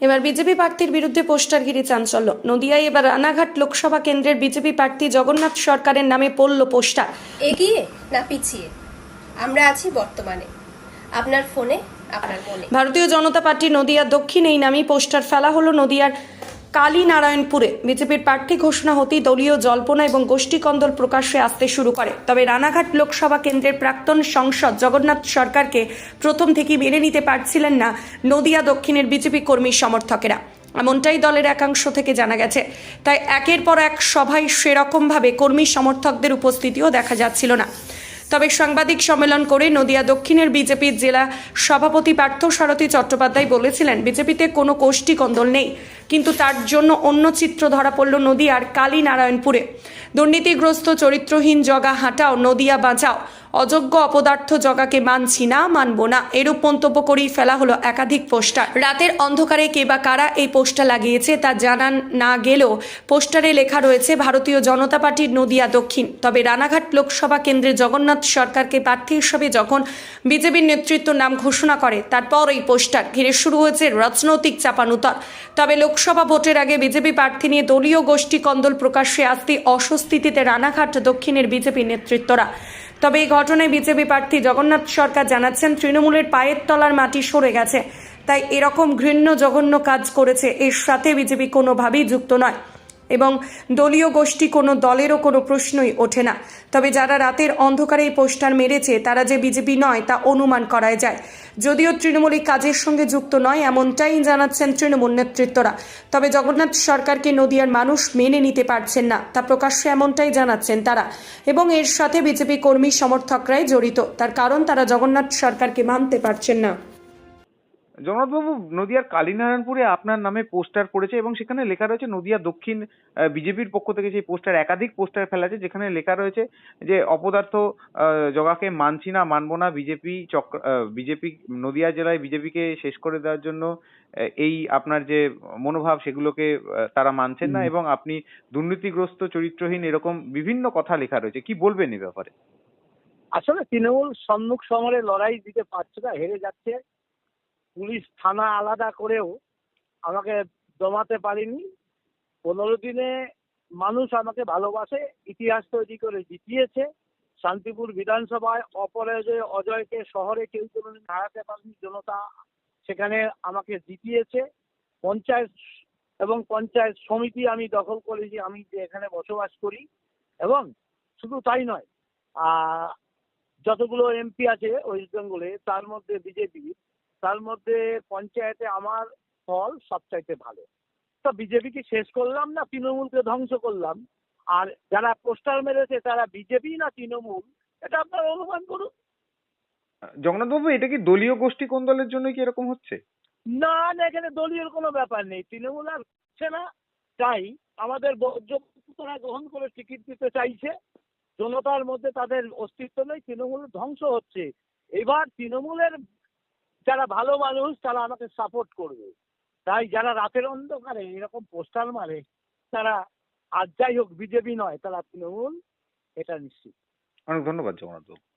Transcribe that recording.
এবার বিজেপি প্রার্থীর বিরুদ্ধে পোস্টার ঘিরে চাঞ্চল্য। নদিয়ায় এবার রানাঘাট লোকসভা কেন্দ্রের বিজেপি প্রার্থী জগন্নাথ সরকারের নামে পড়ল পোস্টার। এগিয়ে না পিছিয়ে? আমরা আছি বর্তমানে। আপনার ফোনে আপনার ফোনে ভারতীয় জনতা পার্টি নদিয়া দক্ষিণ এই নামেই পোস্টার ফেলা হলো নদিয়ার কালীনারায়ণপুরে বিজেপির প্রার্থী ঘোষণা হতেই দলীয় জল্পনা এবং গোষ্ঠীকন্দল প্রকাশ্যে আসতে শুরু করে। তবে রানাঘাট লোকসভা কেন্দ্রের প্রাক্তন সংসদ জগন্নাথ সরকারকে প্রথম থেকেই মেনে নিতে পারছিলেন না নদিয়া দক্ষিণের বিজেপি কর্মী সমর্থকেরা। এমনটাই দলের একাংশ থেকে জানা গেছে। তাই একের পর এক সভায় সেরকমভাবে কর্মী সমর্থকদের উপস্থিতিও দেখা যাচ্ছিল না। তবে সাংবাদিক সম্মেলন করে নদিয়া দক্ষিণের বিজেপির জেলা সভাপতি পার্থ সারথী চট্টোপাধ্যায় বলেছিলেন, বিজেপিতে কোনো কোষ্ঠী কন্দল নেই। কিন্তু তার জন্য অন্য চিত্র ধরা পড়ল নদিয়ার কালীনারায়ণপুরে। দুর্নীতিগ্রস্ত চরিত্রহীন জগা হাঁটাও নদিয়া বাঁচাও। অযোগ্য অপদার্থ জগাকে মানছি না, মানব না। এরূপ মন্তব্য করেই ফেলা হলো একাধিক পোস্টার। রাতের অন্ধকারে কে বা কারা এই পোস্টার লাগিয়েছে তা জানান না গেলেও পোস্টারে লেখা রয়েছে, ভারতীয় জনতা পার্টির নদিয়া দক্ষিণ। তবে রানাঘাট লোকসভা কেন্দ্রে জগন্নাথ সরকারকে প্রার্থী হিসেবে যখন বিজেপির নেতৃত্ব নাম ঘোষণা করে, তারপর এই পোস্টার ঘিরে শুরু হয়েছে রাজনৈতিক চাপানুতর। তবে লোকসভা ভোটের আগে বিজেপি প্রার্থী নিয়ে দলীয় গোষ্ঠী কন্দল প্রকাশ্যে আসতে অস্বস্তিতে রানাঘাট দক্ষিণের বিজেপি নেতৃত্বরা। তবে এই ঘটনায় বিজেপি প্রার্থী জগন্নাথ সরকার জানাচ্ছেন, তৃণমূলের পায়ের তলার মাটি সরে গেছে। তাই এরকম ঘৃণ্য জঘন্য কাজ করেছে। এর সাথে বিজেপি কোনোভাবেই যুক্ত নয়। এবং দলীয় গোষ্ঠী কোনো দলেরও কোনো প্রশ্নই ওঠে না। তবে যারা রাতের অন্ধকারে এই পোস্টার মেরেছে, তারা যে বিজেপি নয় তা অনুমান করাই যায়। যদিও তৃণমূল এই কাজের সঙ্গে যুক্ত নয়, এমনটাই জানাচ্ছেন তৃণমূল নেতৃত্বরা। তবে জগন্নাথ সরকারকে নদিয়ার মানুষ মেনে নিতে পারছেন না, তা প্রকাশ্যে এমনটাই জানাচ্ছেন তারা। এবং এর সাথে বিজেপি কর্মী সমর্থকরাই জড়িত। তার কারণ, তারা জগন্নাথ সরকারকে মানতে পারছেন না। জগন্নাথবাবু নদিয়ার কালীনারায়ণপুরে আপনার নামে পোস্টার পড়েছে এবং সেখানে লেখা রয়েছে নদিয়া দক্ষিণ বিজেপির পক্ষ থেকে সেই পোস্টার একাধিক পোস্টার ফেলা আছে যেখানে লেখা রয়েছে যে অপদার্থ জগাকে মানছি না মানবো না বিজেপি চক্র বিজেপি নদিয়া জেলায় বিজেপিকে শেষ করে দেওয়ার জন্য এই আপনার যে মনোভাব সেগুলোকে তারা মানছেন না এবং আপনি দুর্নীতিগ্রস্ত চরিত্রহীন এরকম বিভিন্ন কথা লেখা রয়েছে। কি বলবেন এ ব্যাপারে? আসলে তৃণমূল সম্মুখ সমরে লড়াই দিতে পারছে না হেরে যাচ্ছে। পুলিশ থানা আলাদা করেও আমাকে দমাতে পারেনি। পনেরো দিনে মানুষ আমাকে ভালোবাসে, ইতিহাস তৈরি করে জিতিয়েছে। শান্তিপুর বিধানসভায় অপরাজয়, অজয়কে শহরে কেউ কোনোদিন হারাতে পারেনি, জনতা সেখানে আমাকে জিতিয়েছে। পঞ্চায়েত এবং পঞ্চায়েত সমিতি আমি দখল করেছি, আমি যে এখানে বসবাস করি। এবং শুধু তাই নয় যতগুলো এমপি আছে ওয়েস্ট বেঙ্গলে, তার মধ্যে বিজেপি তার মধ্যে পঞ্চায়েতে আমার ফল সবচাইতে ভালো। তো বিজেপিকে শেষ করলাম না তৃণমূলকে ধ্বংস করলাম। আর যারা পোস্টার মেরেছে তারা বিজেপি না তৃণমূল? এটা আপনারা অনুমান করুন। জগন্নাথবাবু এটা কি দলীয় গোষ্ঠী কোন্দলের জন্য কি এরকম হচ্ছে? না না এখানে দলীয় কোনো ব্যাপার নেই। তৃণমূল আর হচ্ছে না। তাই আমাদের বর্জ্য গ্রহণ করে টিকিট দিতে চাইছে। জনতার মধ্যে তাদের অস্তিত্ব নেই। তৃণমূল ধ্বংস হচ্ছে। এবার তৃণমূলের ভালো মানুষ তারা আমাকে সাপোর্ট করবে। তাই যারা রাতের অন্ধকারে এরকম পোস্টার মারে, তারা আর যাই হোক, বিজেপি নয়, তারা তৃণমূল, এটা নিশ্চিত। অনেক ধন্যবাদ জগন্নাথবাবু।